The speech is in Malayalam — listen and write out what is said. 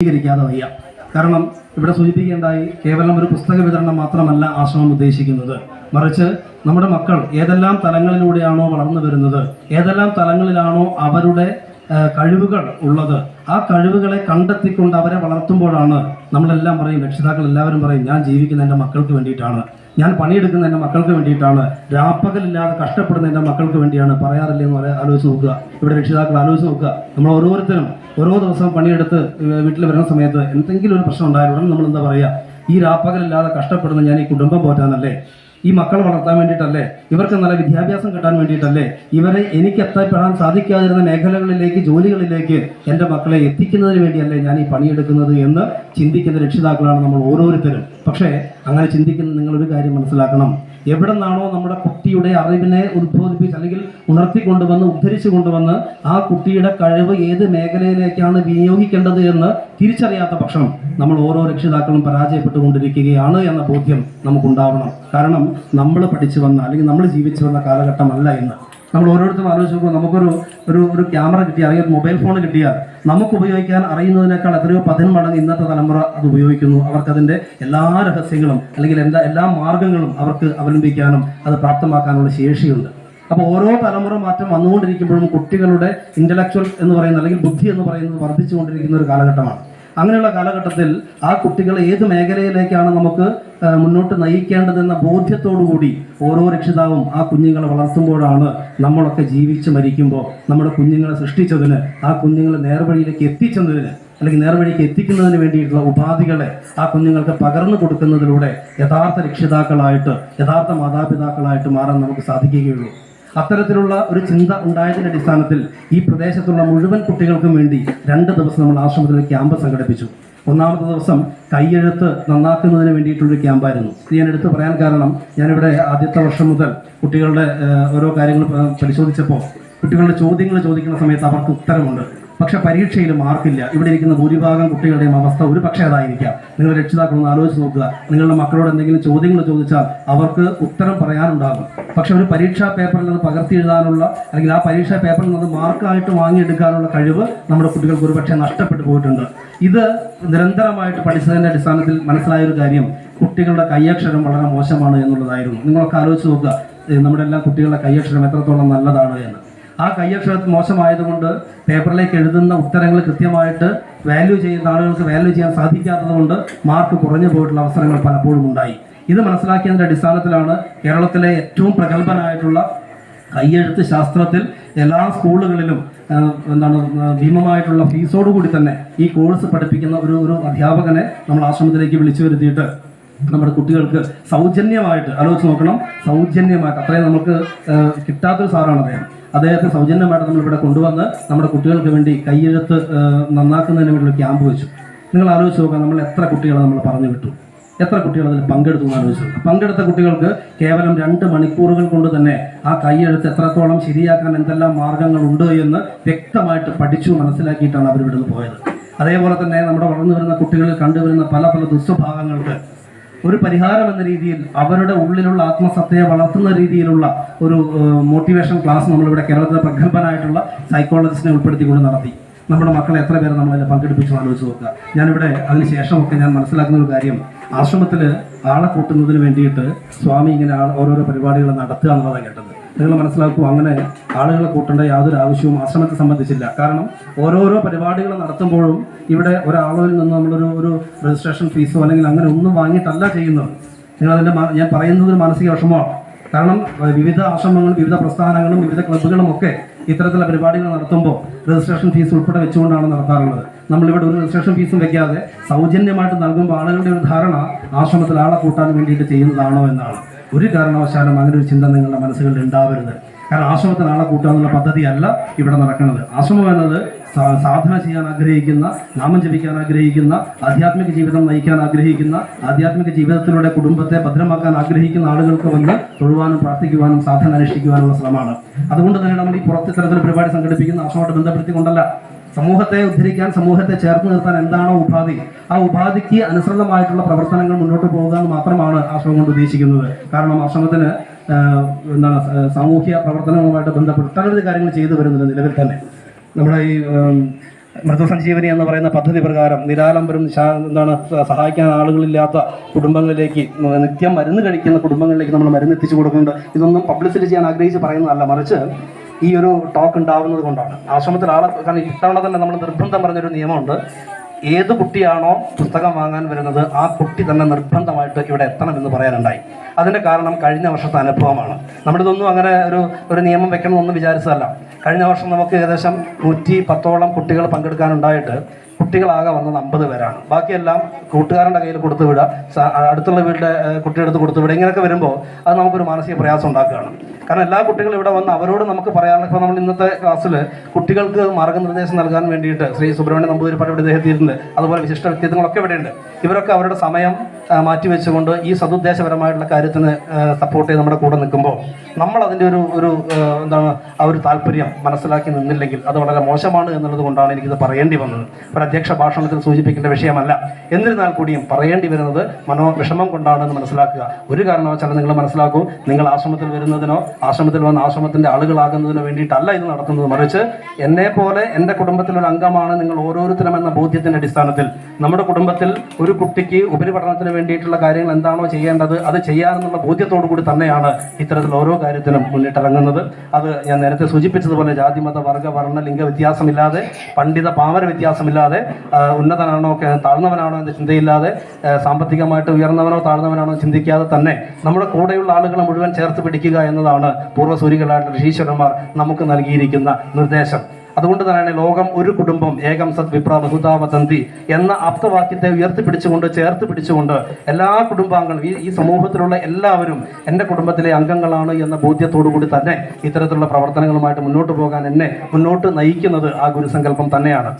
സ്വീകരിക്കാതെ വയ്യ. കാരണം ഇവിടെ സൂചിപ്പിക്കേണ്ടായി കേവലം ഒരു പുസ്തക വിതരണം മാത്രമല്ല ആശ്രമം ഉദ്ദേശിക്കുന്നത്. മറിച്ച് നമ്മുടെ മക്കൾ ഏതെല്ലാം തലങ്ങളിലൂടെയാണോ വളർന്നു വരുന്നത് ഏതെല്ലാം തലങ്ങളിലാണോ അവരുടെ കഴിവുകൾ ഉള്ളത് ആ കഴിവുകളെ കണ്ടെത്തിക്കൊണ്ട് അവരെ വളർത്തുമ്പോഴാണ് നമ്മളെല്ലാം പറയും രക്ഷിതാക്കൾ എല്ലാവരും പറയും ഞാൻ ജീവിക്കുന്ന എന്റെ മക്കൾക്ക് വേണ്ടിയിട്ടാണ്. ഞാൻ പണിയെടുക്കുന്ന എന്റെ മക്കൾക്ക് വേണ്ടിയിട്ടാണ്. രാപ്പകലില്ലാതെ കഷ്ടപ്പെടുന്ന എന്റെ മക്കൾക്ക് വേണ്ടിയാണ് പറയാറില്ല എന്ന് പറയാൻ ആലോചിച്ച് നോക്കുക. ഇവിടെ രക്ഷിതാക്കൾ ആലോചിച്ച് നോക്കുക. നമ്മൾ ഓരോരുത്തരും ഓരോ ദിവസവും പണിയെടുത്ത് വീട്ടിൽ വരുന്ന സമയത്ത് എന്തെങ്കിലും ഒരു പ്രശ്നം ഉണ്ടായാൽ ഉടനെ നമ്മൾ എന്താ പറയുക ഈ രാപ്പകലില്ലാതെ കഷ്ടപ്പെടുന്ന ഞാൻ ഈ കുടുംബം പോറ്റാനല്ലേ? ഈ മക്കളെ വളർത്താൻ വേണ്ടിയിട്ടല്ലേ? ഇവർക്ക് നല്ല വിദ്യാഭ്യാസം കിട്ടാൻ വേണ്ടിയിട്ടല്ലേ? ഇവരെ എനിക്ക് എത്തപ്പെടാൻ സാധിക്കാതിരുന്ന മേഖലകളിലേക്ക് ജോലികളിലേക്ക് എന്റെ മക്കളെ എത്തിക്കുന്നതിന് വേണ്ടിയല്ലേ ഞാൻ ഈ പണിയെടുക്കുന്നത് എന്ന് ചിന്തിക്കുന്ന രക്ഷിതാക്കളാണ് നമ്മൾ ഓരോരുത്തരും. പക്ഷേ അങ്ങനെ ചിന്തിക്കുന്ന നിങ്ങളൊരു കാര്യം മനസ്സിലാക്കണം. എവിടെ നിന്നാണോ നമ്മുടെ കുട്ടിയുടെ അറിവിനെ ഉദ്ബോധിപ്പിച്ച് അല്ലെങ്കിൽ ഉണർത്തി കൊണ്ടുവന്ന് ഉദ്ധരിച്ചു കൊണ്ടുവന്ന് ആ കുട്ടിയുടെ കഴിവ് ഏത് മേഖലയിലേക്കാണ് വിനിയോഗിക്കേണ്ടത് എന്ന് തിരിച്ചറിയാത്ത പക്ഷം നമ്മൾ ഓരോ രക്ഷിതാക്കളും പരാജയപ്പെട്ടുകൊണ്ടിരിക്കുകയാണ് എന്ന ബോധ്യം നമുക്കുണ്ടാവണം. കാരണം നമ്മൾ പഠിച്ചു വന്ന അല്ലെങ്കിൽ നമ്മൾ ജീവിച്ചു വന്ന കാലഘട്ടമല്ല ഇന്ന്. നമ്മൾ ഓരോരുത്തരും ആലോചിച്ച് നോക്കുമ്പോൾ നമുക്കൊരു ഒരു ഒരു ക്യാമറ കിട്ടിയ അല്ലെങ്കിൽ ഒരു മൊബൈൽ ഫോൺ കിട്ടിയ നമുക്ക് ഉപയോഗിക്കാൻ അറിയുന്നതിനേക്കാൾ എത്രയോ പതിന്മടങ്ങ് ഇന്നത്തെ തലമുറ അത് ഉപയോഗിക്കുന്നു. അവർക്കതിന്റെ എല്ലാ രഹസ്യങ്ങളും അല്ലെങ്കിൽ എന്താ എല്ലാ മാർഗങ്ങളും അവർക്ക് അവലംബിക്കാനും അത് പ്രാപ്തമാക്കാനുള്ള ശേഷിയുണ്ട്. അപ്പോൾ ഓരോ തലമുറ മാറ്റം വന്നുകൊണ്ടിരിക്കുമ്പോഴും കുട്ടികളുടെ ഇന്റലക്ച്വൽ എന്ന് പറയുന്ന അല്ലെങ്കിൽ ബുദ്ധി എന്ന് പറയുന്നത് വർദ്ധിച്ചുകൊണ്ടിരിക്കുന്ന ഒരു കാലഘട്ടമാണ്. അങ്ങനെയുള്ള കാലഘട്ടത്തിൽ ആ കുട്ടികൾ ഏത് മേഖലയിലേക്കാണ് നമുക്ക് മുന്നോട്ട് നയിക്കേണ്ടതെന്ന ബോധ്യത്തോടുകൂടി ഓരോ രക്ഷിതാവും ആ കുഞ്ഞുങ്ങളെ വളർത്തുമ്പോഴാണ് നമ്മളൊക്കെ ജീവിച്ച് മരിക്കുമ്പോൾ നമ്മുടെ കുഞ്ഞുങ്ങളെ സൃഷ്ടിച്ചതിന് ആ കുഞ്ഞുങ്ങളെ നേർവഴിയിലേക്ക് എത്തിച്ചതിന് അല്ലെങ്കിൽ നേർവഴിക്ക് എത്തിക്കുന്നതിന് വേണ്ടിയിട്ടുള്ള ഉപാധികളെ ആ കുഞ്ഞുങ്ങൾക്ക് പകർന്നു കൊടുക്കുന്നതിലൂടെ യഥാർത്ഥ രക്ഷിതാക്കളായിട്ട് യഥാർത്ഥ മാതാപിതാക്കളായിട്ട് മാറാൻ നമുക്ക് സാധിക്കുകയുള്ളൂ. അത്തരത്തിലുള്ള ഒരു ചിന്ത ഉണ്ടായതിന്റെ അടിസ്ഥാനത്തിൽ ഈ പ്രദേശത്തുള്ള മുഴുവൻ കുട്ടികൾക്കും വേണ്ടി രണ്ട് ദിവസം നമ്മൾ ആശ്രമത്തിൽ ക്യാമ്പ് സംഘടിപ്പിച്ചു. ഒന്നാമത്തെ ദിവസം കൈയെഴുത്ത് നന്നാക്കുന്നതിന് വേണ്ടിയിട്ടുള്ളൊരു ക്യാമ്പായിരുന്നു. ഇത് ഞാൻ എടുത്ത് പറയാൻ കാരണം ഞാനിവിടെ ആദ്യത്തെ വർഷം മുതൽ കുട്ടികളുടെ ഓരോ കാര്യങ്ങൾ പരിശോധിച്ചപ്പോൾ കുട്ടികളുടെ ചോദ്യങ്ങൾ ചോദിക്കുന്ന സമയത്ത് അവർക്ക് ഉത്തരമുണ്ട്. പക്ഷെ പരീക്ഷയിൽ മാർക്കില്ല. ഇവിടെ ഇരിക്കുന്ന ഭൂരിഭാഗം കുട്ടികളുടെയും അവസ്ഥ ഒരു പക്ഷേ അതായിരിക്കാം നിങ്ങൾ രക്ഷിതാക്കളൊന്ന് ആലോചിച്ച് നോക്കുക. നിങ്ങളുടെ മക്കളോട് എന്തെങ്കിലും ചോദ്യങ്ങൾ ചോദിച്ചാൽ അവർക്ക് ഉത്തരം പറയാനുണ്ടാകും. പക്ഷെ ഒരു പരീക്ഷാ പേപ്പറിൽ നിന്ന് പകർത്തി എഴുതാനുള്ള അല്ലെങ്കിൽ ആ പരീക്ഷാ പേപ്പറിൽ നിന്ന് മാർക്കായിട്ട് വാങ്ങിയെടുക്കാനുള്ള കഴിവ് നമ്മുടെ കുട്ടികൾക്ക് ഒരുപക്ഷെ നഷ്ടപ്പെട്ടു പോയിട്ടുണ്ട്. ഇത് നിരന്തരമായിട്ട് പഠിച്ചതിന്റെ അടിസ്ഥാനത്തിൽ മനസ്സിലായ ഒരു കാര്യം. കുട്ടികളുടെ കൈയക്ഷരം വളരെ മോശമാണ് എന്നുള്ളതായിരുന്നു. നിങ്ങളൊക്കെ ആലോചിച്ച് നോക്കുക. നമ്മുടെ എല്ലാ കുട്ടികളുടെ കൈയക്ഷരം എത്രത്തോളം നല്ലതാണ് എന്ന്. ആ കയ്യക്ഷരം മോശമായതുകൊണ്ട് പേപ്പറിലേക്ക് എഴുതുന്ന ഉത്തരങ്ങൾ കൃത്യമായിട്ട് വാല്യൂ ചെയ്യുന്ന ആളുകൾക്ക് വാല്യൂ ചെയ്യാൻ സാധിക്കാത്തതുകൊണ്ട് മാർക്ക് കുറഞ്ഞു പോയിട്ടുള്ള അവസരങ്ങൾ പലപ്പോഴും ഉണ്ടായി. ഇത് മനസ്സിലാക്കിയതിന്റെ അടിസ്ഥാനത്തിലാണ് കേരളത്തിലെ ഏറ്റവും പ്രഗത്ഭനായിട്ടുള്ള കയ്യെഴുത്ത് ശാസ്ത്രത്തിൽ എല്ലാ സ്കൂളുകളിലും എന്താണ് ഭീമമായിട്ടുള്ള ഫീസോടുകൂടി തന്നെ ഈ കോഴ്സ് പഠിപ്പിക്കുന്ന ഒരു ഒരു അധ്യാപകനെ നമ്മൾ ആശ്രമത്തിലേക്ക് വിളിച്ചു വരുത്തിയിട്ട് നമ്മുടെ കുട്ടികൾക്ക് സൗജന്യമായിട്ട് ആലോചിച്ച് നോക്കണം സൗജന്യമായിട്ട് അത്രയും നമുക്ക് കിട്ടാത്തൊരു സാറാണ് അദ്ദേഹം. അദ്ദേഹത്തെ സൗജന്യമായിട്ട് നമ്മളിവിടെ കൊണ്ടുവന്ന് നമ്മുടെ കുട്ടികൾക്ക് വേണ്ടി കയ്യെഴുത്ത് നന്നാക്കുന്നതിന് വേണ്ടിയുള്ള ക്യാമ്പ് വെച്ചു. നിങ്ങൾ ആലോചിച്ച് നോക്കാം നമ്മൾ എത്ര കുട്ടികളെ നമ്മൾ പറഞ്ഞു വിട്ടു. എത്ര കുട്ടികൾ അതിൽ പങ്കെടുത്തു എന്ന് ആലോചിച്ചു. പങ്കെടുത്ത കുട്ടികൾക്ക് കേവലം രണ്ട് മണിക്കൂറുകൾ കൊണ്ട് തന്നെ ആ കൈയെഴുത്ത് എത്രത്തോളം ശരിയാക്കാൻ എന്തെല്ലാം മാർഗങ്ങളുണ്ട് എന്ന് വ്യക്തമായിട്ട് പഠിച്ചു മനസ്സിലാക്കിയിട്ടാണ് അവർ ഇവിടുന്ന് പോയത്. അതേപോലെ തന്നെ നമ്മുടെ വളർന്നു വരുന്ന കുട്ടികളിൽ കണ്ടുവരുന്ന പല പല ദുസ്വഭാവങ്ങൾക്ക് ഒരു പരിഹാരം എന്ന രീതിയിൽ അവരുടെ ഉള്ളിലുള്ള ആത്മസത്തയെ വളർത്തുന്ന രീതിയിലുള്ള ഒരു മോട്ടിവേഷൻ ക്ലാസ് നമ്മളിവിടെ കേരളത്തിലെ പ്രഗത്ഭനായിട്ടുള്ള സൈക്കോളജിസ്റ്റിനെ ഉൾപ്പെടുത്തിക്കൊണ്ട് നടത്തി. നമ്മുടെ മക്കളെ എത്ര പേരെ നമ്മളതിൽ പങ്കെടുപ്പിച്ചു ആലോചിച്ച് നോക്കുക. ഞാനിവിടെ അതിന് ശേഷമൊക്കെ ഞാൻ മനസ്സിലാക്കുന്ന ഒരു കാര്യം ആശ്രമത്തിൽ ആളെ കൂട്ടുന്നതിന് വേണ്ടിയിട്ട് സ്വാമി ഇങ്ങനെ ഓരോരോ പരിപാടികൾ നടത്തുക എന്നുള്ളതാണ് കേട്ടത്. നിങ്ങൾ മനസ്സിലാക്കൂ അങ്ങനെ ആളുകളെ കൂട്ടേണ്ട യാതൊരു ആവശ്യവും ആശ്രമത്തെ സംബന്ധിച്ചില്ല. കാരണം ഓരോരോ പരിപാടികൾ നടത്തുമ്പോഴും ഇവിടെ ഒരാളിൽ നിന്ന് നമ്മളൊരു ഒരു രജിസ്ട്രേഷൻ ഫീസോ അല്ലെങ്കിൽ അങ്ങനെ ഒന്നും വാങ്ങിയിട്ടല്ല ചെയ്യുന്നത്. നിങ്ങളതിന്റെ ഞാൻ പറയുന്നത് മാനസിക വിഷമമാണ്. കാരണം വിവിധ ആശ്രമങ്ങളും വിവിധ പ്രസ്ഥാനങ്ങളും വിവിധ ക്ലബ്ബുകളും ഒക്കെ ഇത്തരത്തിലുള്ള പരിപാടികൾ നടത്തുമ്പോൾ രജിസ്ട്രേഷൻ ഫീസ് ഉൾപ്പെടെ വെച്ചുകൊണ്ടാണ് നടത്താറുള്ളത്. നമ്മളിവിടെ ഒരു രജിസ്ട്രേഷൻ ഫീസും വെക്കാതെ സൗജന്യമായിട്ട് നൽകുമ്പോൾ ആളുകളുടെ ഒരു ധാരണ ആശ്രമത്തിൽ ആളെ കൂട്ടാൻ വേണ്ടിയിട്ട് ചെയ്യുന്നതാണോ എന്നാണ്. ഒരു കാരണവശാലും അങ്ങനെ ഒരു ചിന്ത നിങ്ങളുടെ മനസ്സുകളിൽ ഉണ്ടാവരുത്. കാരണം ആശ്രമത്തിന് ആളെ കൂട്ടുക എന്നുള്ള പദ്ധതിയല്ല ഇവിടെ നടക്കുന്നത്. ആശ്രമം എന്നത് സാധന ചെയ്യാൻ ആഗ്രഹിക്കുന്ന നാമം ജപിക്കാൻ ആഗ്രഹിക്കുന്ന ആധ്യാത്മിക ജീവിതം നയിക്കാൻ ആഗ്രഹിക്കുന്ന ആധ്യാത്മിക ജീവിതത്തിലൂടെ കുടുംബത്തെ ഭദ്രമാക്കാൻ ആഗ്രഹിക്കുന്ന ആളുകൾക്ക് വന്ന് തൊഴുവാനും പ്രാർത്ഥിക്കുവാനും സാധന അനുഷ്ഠിക്കുവാനുള്ള ശ്രമമാണ്. അതുകൊണ്ട് തന്നെ നമ്മൾ ഈ പുറത്ത് ഇത്തരത്തിൽ പരിപാടി സംഘടിപ്പിക്കുന്ന ആശ്രമമായിട്ട് ബന്ധപ്പെടുത്തിക്കൊണ്ടല്ല. സമൂഹത്തെ ഉദ്ധരിക്കാൻ സമൂഹത്തെ ചേർത്ത് നിർത്താൻ എന്താണോ ഉപാധി ആ ഉപാധിക്ക് അനുസൃതമായിട്ടുള്ള പ്രവർത്തനങ്ങൾ മുന്നോട്ട് പോകുക എന്ന് മാത്രമാണ് ആശ്രമം കൊണ്ട് ഉദ്ദേശിക്കുന്നത്. കാരണം ആശ്രമത്തിന് എന്താണ് സാമൂഹ്യ പ്രവർത്തനങ്ങളുമായിട്ട് ബന്ധപ്പെട്ട് ഒട്ടനവധി കാര്യങ്ങൾ ചെയ്തു വരുന്നുണ്ട് നിലവിൽ തന്നെ. നമ്മുടെ ഈ മൃദുസഞ്ജീവനി മൃദു സഞ്ജീവനി എന്ന് പറയുന്ന പദ്ധതി പ്രകാരം നിരാലംബരം എന്താണ് സഹായിക്കാൻ ആളുകളില്ലാത്ത കുടുംബങ്ങളിലേക്ക് നിത്യം മരുന്ന് കഴിക്കുന്ന കുടുംബങ്ങളിലേക്ക് നമ്മൾ മരുന്ന് എത്തിച്ചു കൊടുക്കുന്നുണ്ട്. ഇതൊന്നും പബ്ലിസിറ്റി ചെയ്യാൻ ആഗ്രഹിച്ച് പറയുന്നതല്ല. മറിച്ച് ഈ ഒരു ടോക്ക് ഉണ്ടാവുന്നത് കൊണ്ടാണ്. ആശ്രമത്തിൽ ആളെ കാരണം ഇത്തവണ തന്നെ നമ്മൾ നിർബന്ധം പറഞ്ഞൊരു നിയമമുണ്ട്. ഏത് കുട്ടിയാണോ പുസ്തകം വാങ്ങാൻ വരുന്നത് ആ കുട്ടി തന്നെ നിർബന്ധമായിട്ട് ഇവിടെ എത്തണമെന്ന് പറയാനുണ്ടായി. അതിന്റെ കാരണം കഴിഞ്ഞ വർഷത്തെ അനുഭവമാണ്. നമ്മളിതൊന്നും അങ്ങനെ ഒരു ഒരു നിയമം വെക്കണമെന്നൊന്നും വിചാരിച്ചതല്ല. കഴിഞ്ഞ വർഷം നമുക്ക് ഏകദേശം നൂറ്റി പത്തോളം കുട്ടികൾ പങ്കെടുക്കാനുണ്ടായിട്ട് കുട്ടികളാകെ വന്നത് അമ്പത് പേരാണ്. ബാക്കിയെല്ലാം കൂട്ടുകാരുടെ കയ്യിൽ കൊടുത്തു വിടുക അടുത്തുള്ള വീട്ടിലെ കുട്ടിയുടെ കുട്ടിയെടുത്ത് കൊടുത്തു വിടുക ഇങ്ങനെയൊക്കെ വരുമ്പോൾ അത് നമുക്കൊരു മാനസിക പ്രയാസം ഉണ്ടാക്കുകയാണ്. കാരണം എല്ലാ കുട്ടികളും ഇവിടെ വന്ന് അവരോട് നമുക്ക് പറയാനുള്ള ഇപ്പോൾ നമ്മൾ ഇന്നത്തെ ക്ലാസ്സിൽ കുട്ടികൾക്ക് മാർഗനിർദ്ദേശം നൽകാൻ വേണ്ടിയിട്ട് ശ്രീ സുബ്രഹ്മണ്യ നമ്പൂതിരിപ്പാട് ഇവിടെ എത്തിയിട്ടുണ്ട് അതുപോലെ വിശിഷ്ട വ്യക്തിത്വങ്ങളൊക്കെ ഇവിടെയുണ്ട് ഇവരൊക്കെ അവരുടെ സമയം മാറ്റി മാറ്റിവെച്ചുകൊണ്ട് ഈ സതുദ്ദേശപരമായിട്ടുള്ള കാര്യത്തിന് സപ്പോർട്ട് ചെയ്ത് നമ്മുടെ കൂടെ നിൽക്കുമ്പോൾ നമ്മൾ അതിന്റെ ഒരു ഒരു എന്താണ് ആ ഒരു താല്പര്യം മനസ്സിലാക്കി നിന്നില്ലെങ്കിൽ അത് വളരെ മോശമാണ് എന്നുള്ളത് കൊണ്ടാണ് എനിക്കിത് പറയേണ്ടി വന്നത്. അധ്യക്ഷ ഭാഷണത്തിൽ സൂചിപ്പിക്കേണ്ട വിഷയമല്ല. എന്നിരുന്നാൽ കൂടിയും പറയേണ്ടി വരുന്നത് മനോ വിഷമം കൊണ്ടാണെന്ന് മനസ്സിലാക്കുക. ഒരു കാരണവശാലും നിങ്ങൾ മനസ്സിലാക്കൂ നിങ്ങൾ ആശ്രമത്തിൽ വരുന്നതിനോ ആശ്രമത്തിൽ വന്ന ആശ്രമത്തിന്റെ ആളുകളാകുന്നതിനോ വേണ്ടിയിട്ടല്ല ഇത് നടത്തുന്നത്. മറിച്ച് എന്നെ പോലെ എന്റെ കുടുംബത്തിലൊരു അംഗമാണ് നിങ്ങൾ ഓരോരുത്തരും എന്ന ബോധ്യത്തിന്റെ അടിസ്ഥാനത്തിൽ. നമ്മുടെ കുടുംബത്തിൽ ഒരു കുട്ടിക്ക് ഉപരിപഠനത്തിന് വേണ്ടിയിട്ടുള്ള കാര്യങ്ങൾ എന്താണോ ചെയ്യേണ്ടത് അത് ചെയ്യാമെന്നുള്ള ബോധ്യത്തോടു കൂടി തന്നെയാണ് ഇത്തരത്തിൽ ഓരോ കാര്യത്തിനും മുന്നിട്ടിറങ്ങുന്നത്. അത് ഞാൻ നേരത്തെ സൂചിപ്പിച്ചതുപോലെ ജാതി മത വർഗ വർണ ലിംഗ വ്യത്യാസമില്ലാതെ പണ്ഡിത പാമര വ്യത്യാസമില്ലാതെ ഉന്നതനാണോ താഴ്ന്നവനാണോ എന്ന ചിന്തയില്ലാതെ സാമ്പത്തികമായിട്ട് ഉയർന്നവനോ താഴ്ന്നവനാണോ ചിന്തിക്കാതെ തന്നെ നമ്മുടെ കൂടെയുള്ള ആളുകളെ മുഴുവൻ ചേർത്ത് പിടിക്കുക എന്നതാണ് പൂർവസൂരികളായിട്ട് ഋഷീശ്വരന്മാർ നമുക്ക് നൽകിയിരിക്കുന്ന നിർദ്ദേശം. അതുകൊണ്ട് തന്നെയാണ് ലോകം ഒരു കുടുംബം ഏകം സത് വിപ്ര ബഹുതാവതന്തി എന്ന ആപ്തവാക്യത്തെ ഉയർത്തിപ്പിടിച്ചുകൊണ്ട് ചേർത്ത് പിടിച്ചുകൊണ്ട് എല്ലാ കുടുംബാംഗങ്ങളും ഈ ഈ സമൂഹത്തിലുള്ള എല്ലാവരും എന്റെ കുടുംബത്തിലെ അംഗങ്ങളാണ് എന്ന ബോധ്യത്തോടു കൂടി തന്നെ ഇത്തരത്തിലുള്ള പ്രവർത്തനങ്ങളുമായിട്ട് മുന്നോട്ട് പോകാൻ എന്നെ മുന്നോട്ട് നയിക്കുന്നത് ആ ഗുരുസങ്കല്പം തന്നെയാണ്.